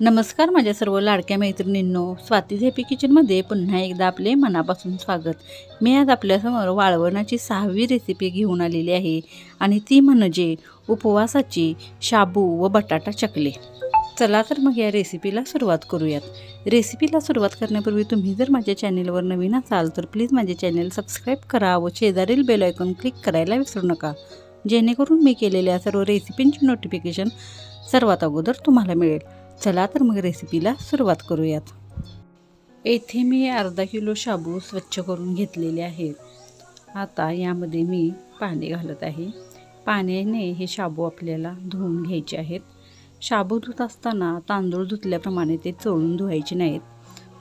नमस्कार माझ्या सर्व लाडक्या मैत्रिणींनो स्वाती झेपी किचनमध्ये पुन्हा एकदा आपले मनापासून स्वागत. मी आज आपल्यासमोर वाळवणाची सहावी रेसिपी घेऊन आलेली आहे आणि ती म्हणजे उपवासाची शाबू व बटाटा चकले. चला तर मग या रेसिपीला सुरुवात करूयात. रेसिपीला सुरुवात करण्यापूर्वी तुम्ही जर माझ्या चॅनेलवर नवीन असाल तर प्लीज माझे चॅनेल सबस्क्राईब करा व शेजारील बेल आयकॉन क्लिक करायला विसरू नका. जेणेकरून मी केलेल्या सर्व रेसिपींची नोटिफिकेशन सर्वात अगोदर तुम्हाला मिळेल. चला तर मग रेसिपीला सुरुवात करूयात. येथे मी अर्धा किलो शाबू स्वच्छ करून घेतलेले आहेत. आता यामध्ये मी पाणी घालत आहे. पाण्याने हे शाबू आपल्याला धुवून घ्यायचे आहेत. शाबू धुत असताना तांदूळ धुतल्याप्रमाणे ते चोळून धुवायचे नाहीत.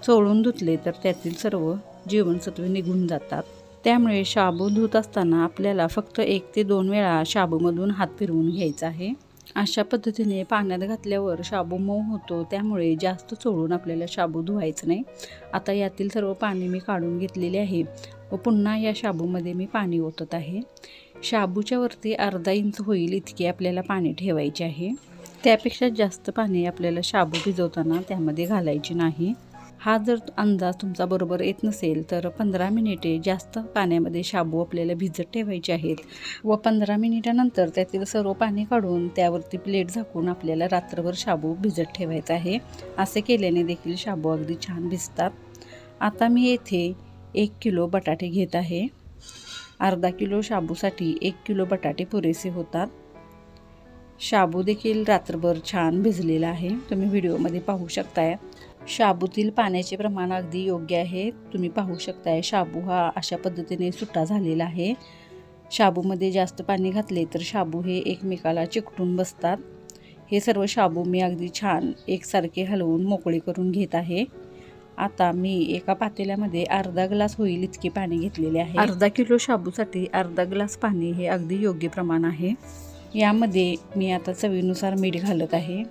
चोळून धुतले तर त्यातील सर्व जीवनसत्वे निघून जातात. त्यामुळे शाबू धुत असताना आपल्याला फक्त एक ते दोन वेळा शाबूमधून हात फिरवून घ्यायचा आहे. अशा पद्धतीने पाण्यात घातल्यावर शाबू मऊ होतो त्यामुळे जास्त चोळून आपल्याला शाबू धुवायचं नाही. आता यातील सर्व पाणी मी काढून घेतलेले आहे व पुन्हा या शाबूमध्ये मी पाणी ओतत आहे. शाबूच्या वरती अर्धा इंच होईल इतके आपल्याला पाणी ठेवायचे आहे. त्यापेक्षा जास्त पाणी आपल्याला शाबू भिजवताना त्यामध्ये घालायचे नाही. हा जर अंदाज तुमचा बरोबर येत नसेल तर पंधरा मिनिटे जास्त पाण्यामध्ये शाबू आपल्याला भिजत ठेवायचे आहेत व पंधरा मिनिटानंतर त्यातील सर्व पाणी काढून त्यावरती प्लेट झाकून आपल्याला रात्रभर शाबू भिजत ठेवायचा आहे. असे केल्याने देखील शाबू अगदी छान भिजतात. आता मी येथे एक किलो बटाटे घेत आहे. अर्धा किलो शाबूसाठी एक किलो बटाटे पुरेसे होतात. शाबू देखील रात्रभर छान भिजलेला आहे. तुम्ही व्हिडिओमध्ये पाहू शकताय. शाबूतील पाण्याचे प्रमाण अगदी योग्य आहे. तुम्ही पाहू शकताय शाबू हा अशा पद्धतीने सुट्टा झालेला आहे. शाबूमध्ये जास्त पाणी घातले तर शाबू हे एकमेकाला चिकटून बसतात. हे सर्व शाबू मी अगदी छान एकसारखे हलवून मोकळे करून घेत आहे. आता मी एका पातेल्यामध्ये अर्धा ग्लास होईल इतके पाणी घेतलेले आहे. अर्धा किलो शाबूसाठी अर्धा ग्लास पाणी हे अगदी योग्य प्रमाण आहे. यामध्ये मी आता चवीनुसार मीठ घालत आहे.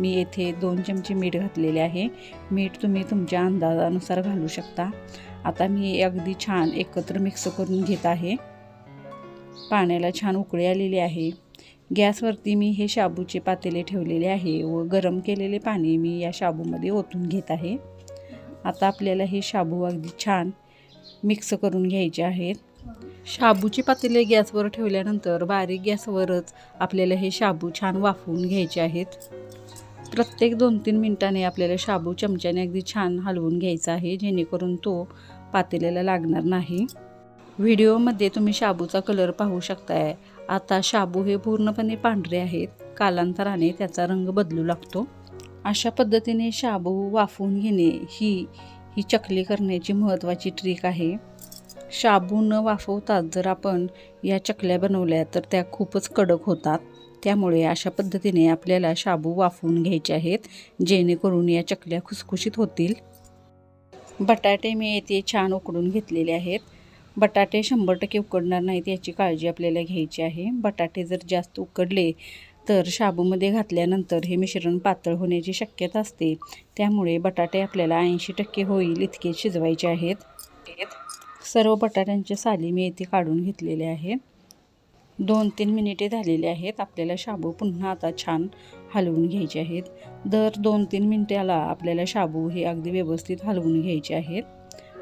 मी येथे दोन चमचे मीठ घातलेले आहे. मीठ तुम्ही तुमच्या अंदाजानुसार घालू शकता. आता मी अगदी छान एकत्र मिक्स करून घेत आहे. पाण्याला छान उकळी आलेली आहे. गॅसवरती मी हे शाबूचे पातेले ठेवलेले आहे व गरम केलेले पाणी मी या शाबूमध्ये ओतून घेत आहे. आता आपल्याला हे शाबू अगदी छान मिक्स करून घ्यायचे आहेत. शाबूची पातेले गॅसवर ठेवल्यानंतर बारीक गॅसवरच आपल्याला हे शाबू छान वाफवून घ्यायचे आहेत. प्रत्येक दोन तीन मिनटाने आपल्याला शाबू चमच्याने अगदी छान हलवून घ्यायचा आहे जेणेकरून तो पातेल्याला लागणार नाही. व्हिडिओमध्ये तुम्ही शाबूचा कलर पाहू शकताय. आता शाबू हे पूर्णपणे पांढरे आहेत. कालांतराने त्याचा रंग बदलू लागतो. अशा पद्धतीने शाबू वाफवून घेणे ही ही चकली करण्याची महत्त्वाची ट्रिक आहे. शाबू न वाफवतात जर आपण या चकल्या बनवल्या तर त्या खूपच कडक होतात. त्यामुळे अशा पद्धतीने आपल्याला शाबू वाफवून घ्यायचे आहेत जेणेकरून या चकल्या खुसखुशीत होतील. बटाटे मी येथे छान उकडून घेतलेले आहेत. बटाटे शंभर टक्के उकडणार नाहीत याची काळजी आपल्याला घ्यायची आहे. बटाटे जर जास्त उकडले तर शाबूमध्ये घातल्यानंतर हे मिश्रण पातळ होण्याची शक्यता असते. त्यामुळे बटाटे आपल्याला ऐंशी टक्के होईल इतके शिजवायचे आहेत. सर्व बटाट्यांच्या साली मी येथे काढून घेतलेले आहेत. दोन तीन मिनिटे झालेले आहेत. आपल्याला शाबू पुन्हा आता छान हलवून घ्यायचे आहेत. दर दोन तीन मिनटाला आपल्याला शाबू हे अगदी व्यवस्थित हलवून घ्यायचे आहेत.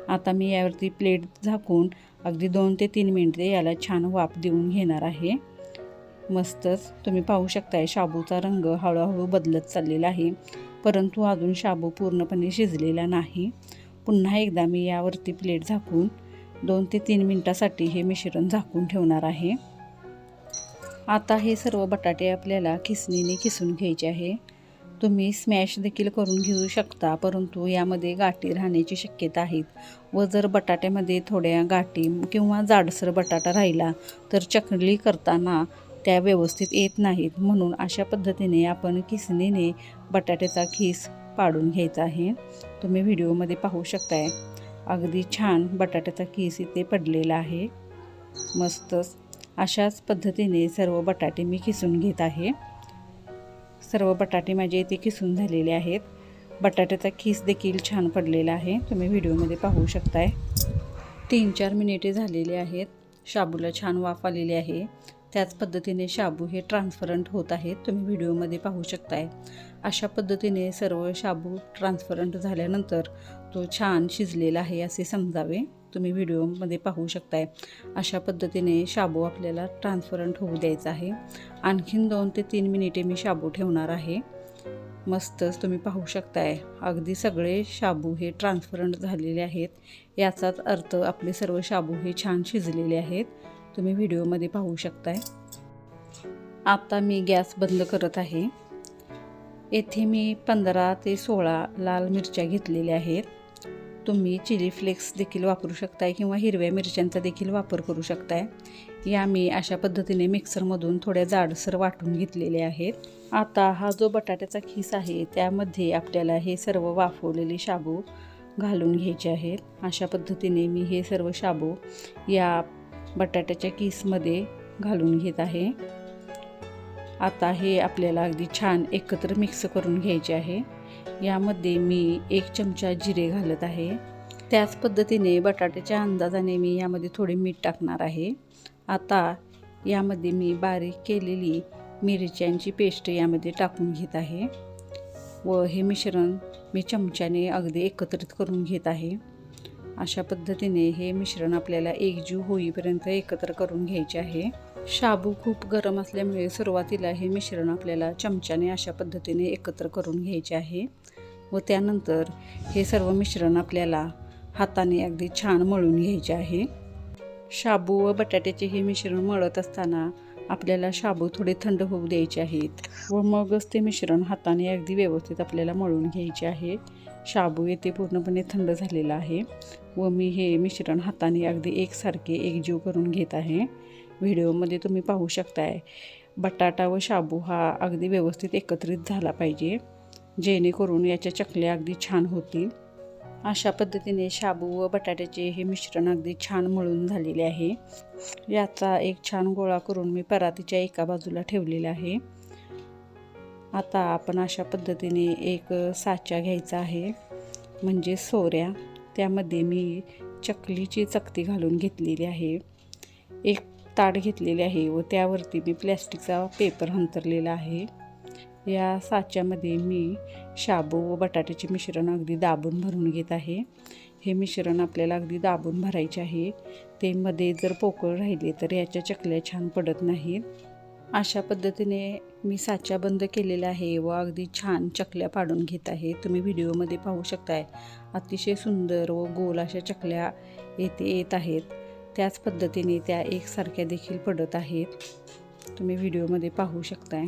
आता मी यावरती प्लेट झाकून अगदी दोन ते तीन मिनिटे याला छान वाफ देऊन घेणार आहे. मस्तच तुम्ही पाहू शकताय शाबूचा रंग हळूहळू बदलत चाललेला आहे. परंतु अजून शाबू पूर्णपणे शिजलेला नाही. पुन्हा एकदा मी यावरती प्लेट झाकून दोन ते तीन मिनटासाठी हे मिश्रण झाकून ठेवणार आहे. आता हे सर्व बटाटे आपल्याला खिसणीने खिसून घ्यायचे आहे. तुम्ही स्मॅश देखील करून घेऊ शकता परंतु यामध्ये गाठी राहण्याची शक्यता आहेत व जर बटाट्यामध्ये थोड्या गाठी किंवा जाडसर बटाटा राहिला तर चकली करताना त्या व्यवस्थित येत नाहीत. म्हणून अशा पद्धतीने आपण किसणीने बटाट्याचा खीस पाडून घ्यायचा आहे. तुम्ही व्हिडिओमध्ये पाहू शकताय. अगदी छान बटाट्याचा खीस इथे पडलेला आहे. मस्तच. अशाच पद्धतीने सर्व बटाटे मी किसून घेत आहे. सर्व बटाटे माझे इथे किसून झालेले आहेत. बटाट्याचा खीस देखील छान पडलेला आहे. तुम्ही व्हिडिओमध्ये पाहू शकताय. तीन चार मिनिटे झालेले आहेत. शाबूला छान वाफ आलेली आहे. त्याच पद्धतीने शाबू हे ट्रान्सपरंट होत आहेत तुम्ही व्हिडिओमध्ये पाहू शकताय. अशा पद्धतीने सर्व शाबू ट्रान्सपरंट झाल्यानंतर तो छान शिजलेला आहे असे समजावे. तुम्ही व्हिडिओमध्ये पाहू शकताय. अशा पद्धतीने शाबू आपल्याला ट्रान्सपरंट होऊ द्यायचा आहे. आणखीन दोन ते तीन मिनिटे मी शाबू ठेवणार आहे. मस्तच तुम्ही पाहू शकताय. अगदी सगळे शाबू हे ट्रान्सपरंट झालेले आहेत. याचाच अर्थ आपले सर्व शाबू हे छान शिजलेले आहेत. तुम्ही व्हिडिओमध्ये पाहू शकताय. आता मी गॅस बंद करत आहे. येथे मी पंधरा ते सोळा लाल मिरच्या घेतलेल्या आहेत. तुम्ही चिली फ्लेक्स देखील वापरू शकताय किंवा हिरव्या मिरच्यांचा देखील वापर करू शकताय. या मी अशा पद्धतीने मिक्सरमधून थोड्या जाडसर वाटून घेतलेले आहेत. आता हा जो बटाट्याचा खीस आहे त्यामध्ये आपल्याला हे सर्व वाफवलेले शाबू घालून घ्यायचे आहेत. अशा पद्धतीने मी हे सर्व शाबू या बटाट्याच्या किसमध्ये घालून घेत आहे. आता हे आपल्याला अगदी छान एकत्र मिक्स करून घ्यायचे आहे. यामध्ये मी एक चमचा जिरे घालत आहे. त्याच पद्धतीने बटाट्याच्या अंदाजाने मी यामध्ये थोडे मीठ टाकणार आहे. आता यामध्ये मी बारीक केलेली मिरच्यांची पेस्ट यामध्ये टाकून घेत आहे व हे मिश्रण मी चमच्याने अगदी एकत्रित करून घेत आहे. अशा पद्धतीने हे मिश्रण आपल्याला एकजीव होईपर्यंत एकत्र करून घ्यायचे आहे. शाबू खूप गरम असल्यामुळे सुरुवातीला हे मिश्रण आपल्याला चमच्याने अशा पद्धतीने एकत्र करून घ्यायचे आहे. व त्यानंतर हे सर्व मिश्रण आपल्याला हाताने अगदी छान मळून घ्यायचे आहे. शाबू व बटाट्याचे हे मिश्रण मळत असताना आपल्याला शाबू थोडे थंड होऊ द्यायचे आहेत. व मगच ते मिश्रण हाताने अगदी व्यवस्थित आपल्याला मळून घ्यायचे आहे. शाबू येथे पूर्णपणे थंड झालेला आहे. व मी हे मिश्रण हाताने अगदी एकसारखे एकजीव करून घेत आहे. व्हिडिओमध्ये तुम्ही पाहू शकताय. बटाटा व शाबू हा अगदी व्यवस्थित एकत्रित झाला पाहिजे. जेणेकरून याच्या चकल्या अगदी छान होतील. अशा पद्धतीने शाबू व बटाट्याचे हे मिश्रण अगदी छान मळून झालेले आहे. याचा एक छान गोळा करून मी परातीच्या एका बाजूला ठेवलेला आहे. आता आपण अशा पद्धतीने एक साचा घ्यायचा आहे. म्हणजे सोऱ्या. त्यामध्ये मी चकलीची चकती घालून घेतलेली आहे. एक ताट घेतलेले आहे व त्यावरती मी प्लॅस्टिकचा पेपर अंतरलेला आहे. या साच्यामध्ये मी शाबू व बटाट्याचे मिश्रण अगदी दाबून भरून घेत आहे. हे मिश्रण आपल्याला अगदी दाबून भरायचे आहे. ते मध्ये जर पोकळ राहिले तर याच्या चकल्या छान पडत नाहीत. अशा पद्धतीने मी साचा बंद केलेला आहे व अगदी छान चकल्या पाडून घेत आहे. तुम्ही व्हिडिओमध्ये पाहू शकताय. अतिशय सुंदर व गोल अशा चकल्या येथे येत आहेत. त्याच पद्धतीने त्या एकसारख्या देखील पडत आहेत. तुम्ही व्हिडिओमध्ये पाहू शकताय.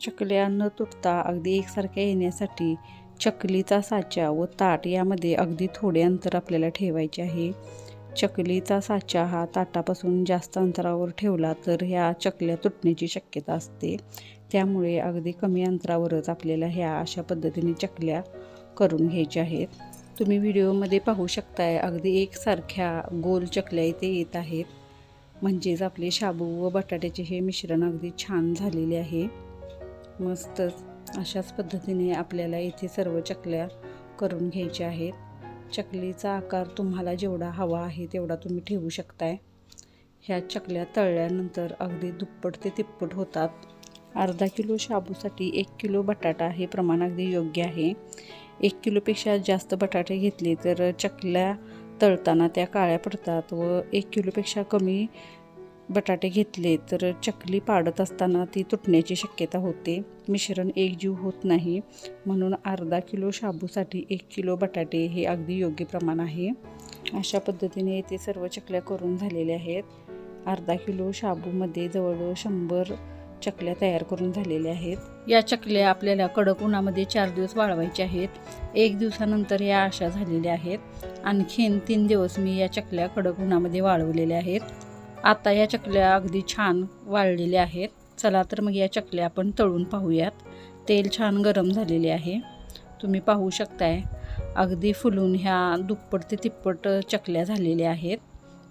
चकल्या न तुटता अगदी एकसारख्या येण्यासाठी चकलीचा साचा व ताट यामध्ये अगदी थोडे अंतर आपल्याला ठेवायचे आहे. चकलीचा साचा हा ताटापासून जास्त अंतरावर ठेवला तर ह्या चकल्या तुटण्याची शक्यता असते. त्यामुळे अगदी कमी अंतरावरच आपल्याला ह्या अशा पद्धतीने चकल्या करून घ्यायच्या आहेत. तुम्ही व्हिडिओमध्ये पाहू शकताय अगदी एकसारख्या गोल चकल्या इथे येत आहेत. म्हणजेच आपले शाबू व बटाट्याचे हे मिश्रण अगदी छान झालेले आहे. मस्तच अशाच पद्धतीने आपल्याला इथे सर्व चकल्या करून घ्यायच्या आहेत. चकलीचा आकार तुम्हाला जेवढा हवा आहे तेवढा तुम्ही ठेवू शकताय. ह्या चकल्या तळल्यानंतर अगदी दुप्पट ते तिप्पट होतात. अर्धा किलो शाबूसाठी एक किलो बटाटा हे प्रमाण अगदी योग्य आहे. एक किलोपेक्षा जास्त बटाटे घेतले तर चकल्या तळताना त्या काळ्या पडतात व एक किलोपेक्षा कमी बटाटे घेतले तर चकली पाडत असताना ती तुटण्याची शक्यता होते. मिश्रण एकजीव होत नाही. म्हणून अर्धा किलो शाबूसाठी एक किलो बटाटे हे अगदी योग्य प्रमाण आहे. अशा पद्धतीने ते सर्व चकल्या करून झालेल्या आहेत. अर्धा किलो शाबूमध्ये जवळजवळ शंभर चकल्या तयार करून झालेल्या आहेत. या चकल्या आपल्याला कडक उन्हामध्ये चार दिवस वाळवायच्या आहेत. एक दिवसानंतर या अशा झालेल्या आहेत. आणखीन तीन दिवस मी या चकल्या कडक उन्हामध्ये वाळवलेल्या आहेत. आता या चकल्या अगदी छान वाळलेल्या आहेत. चला तर मग या चकल्या आपण तळून पाहूयात. तेल छान गरम झालेले आहे. तुम्ही पाहू शकताय अगदी फुलून ह्या दुप्पट ते तिप्पट चकल्या झालेल्या आहेत.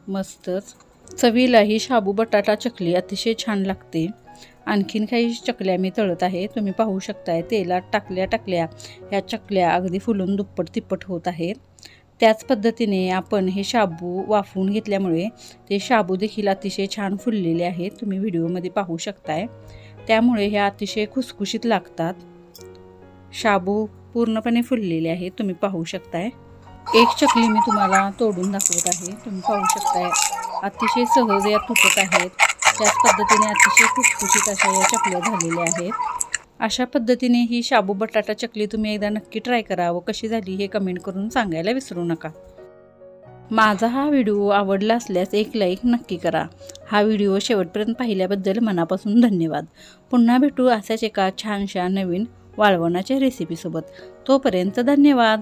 मस्तच. चवीलाही शाबू बटाटा चकली अतिशय छान लागते. आणखीन काही चकल्या मी तळत आहे. तुम्ही पाहू शकताय तेलात टाकल्या टाकल्या ह्या चकल्या अगदी फुलून दुप्पट तिप्पट होत आहेत. त्याच पद्धतीने आपण हे शाबू वाफवून घेतल्यामुळे ते शाबू देखील अतिशय छान फुललेले आहेत. तुम्ही व्हिडिओमध्ये पाहू शकताय. त्यामुळे हे अतिशय खुसखुशीत लागतात. शाबू पूर्णपणे फुललेले आहेत. तुम्ही पाहू शकताय. एक चकली मी तुम्हाला तोडून दाखवत आहे. तुम्ही पाहू शकताय. अतिशय सहज या तुटत आहेत. त्याच पद्धतीने अतिशय खुसखुशीत अशा या चकल्या झालेल्या आहेत. अशा पद्धतीने ही शाबू बटाटा चकली तुम्ही एकदा नक्की ट्राय करा व कशी झाली हे कमेंट करून सांगायला विसरू नका. माझा हा व्हिडिओ आवडला असल्यास एक लाईक नक्की करा. हा व्हिडिओ शेवटपर्यंत पाहिल्याबद्दल मनापासून धन्यवाद. पुन्हा भेटू अशाच एका छानशा नवीन वाळवणाच्या रेसिपीसोबत तोपर्यंत धन्यवाद.